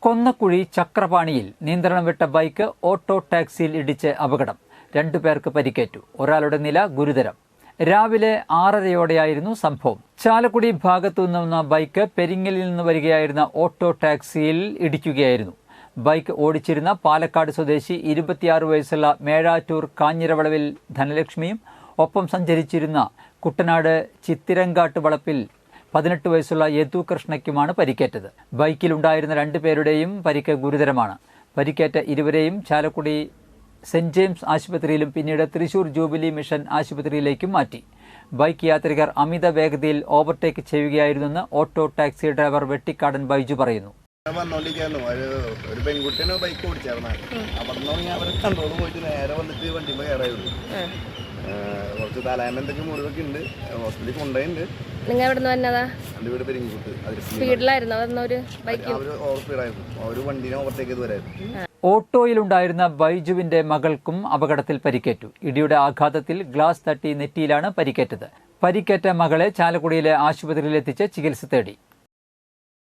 കൊന്നക്കുഴി ചക്രപാണിയിൽ നിയന്ത്രണം വിട്ട bike auto ടാക്സിയിൽ ഇടിച്ച് അപകടം. രണ്ടു പേർക്ക് പരിക്കേറ്റു. ഒരാളുടെ നില ഗുരുതരം. രാവിലെ ആറരയോടെയായിരുന്നു സംഭവം. ചാലക്കുടി ഭാഗത്തു നിന്ന ബൈക്ക് പെരിങ്ങലിൽ നിന്ന് വരികയായിരുന്ന ഓട്ടോ ടാക്സിയിൽ ഇടിക്കുകയായിരുന്നു. ബൈക്ക് ഓടിച്ചിരുന്ന പാലക്കാട് സ്വദേശി ഇരുപത്തിയാറ് വയസ്സുള്ള മേഴാറ്റൂർ കാഞ്ഞിരവളവിൽ ധനലക്ഷ്മിയും ഒപ്പം സഞ്ചരിച്ചിരുന്ന കുട്ടനാട് ചിത്തിരങ്കാട്ട് വളപ്പിൽ പതിനെട്ട് വയസ്സുള്ള യദു കൃഷ്ണയ്ക്കുമാണ് പരിക്കേറ്റത്. ബൈക്കിലുണ്ടായിരുന്ന രണ്ടുപേരുടെയും പരിക്ക് ഗുരുതരമാണ്. പരിക്കേറ്റ ഇരുവരെയും ചാലക്കുടി സെന്റ് ജെയിംസ് ആശുപത്രിയിലും പിന്നീട് തൃശൂർ ജൂബിലി മിഷൻ ആശുപത്രിയിലേക്കും മാറ്റി. ബൈക്ക് യാത്രികർ അമിത വേഗതയിൽ overtake ചെയ്യുകയായിരുന്നെന്ന് auto taxi driver Vettikkadan Baiju പറയുന്നു. ഒരു ഒരു പെൺകുട്ടിയാണ് ബൈക്ക് ഓടിച്ചായിരുന്ന. അവിടെ നിന്ന് അവർ കൺട്രോൾ പോയിട്ട് നേരെ വന്നിട്ട് കയറായിരുന്നു. കുറച്ച് തലേന്ന് എന്തൊക്കെ മുറിവൊക്കെ ഉണ്ട്. ഹോസ്പിറ്റലിൽ കൊണ്ടുപോയിട്ടുണ്ട് നിങ്ങൾ എവിടെ നിന്ന് വന്നതാ സ്പീഡിലായിരുന്നു? ബൈക്ക് വരായിരുന്നു. ഓട്ടോയിലുണ്ടായിരുന്ന ബൈജുവിന്റെ മകൾക്കും അപകടത്തിൽ പരിക്കേറ്റു. ഇടിയുടെ ആഘാതത്തിൽ ഗ്ലാസ് തട്ടി നെറ്റിയിലാണ് പരിക്കേറ്റത്. പരിക്കേറ്റ മകളെ ചാലക്കുടിയിലെ ആശുപത്രിയിലെത്തിച്ച് ചികിത്സ തേടി.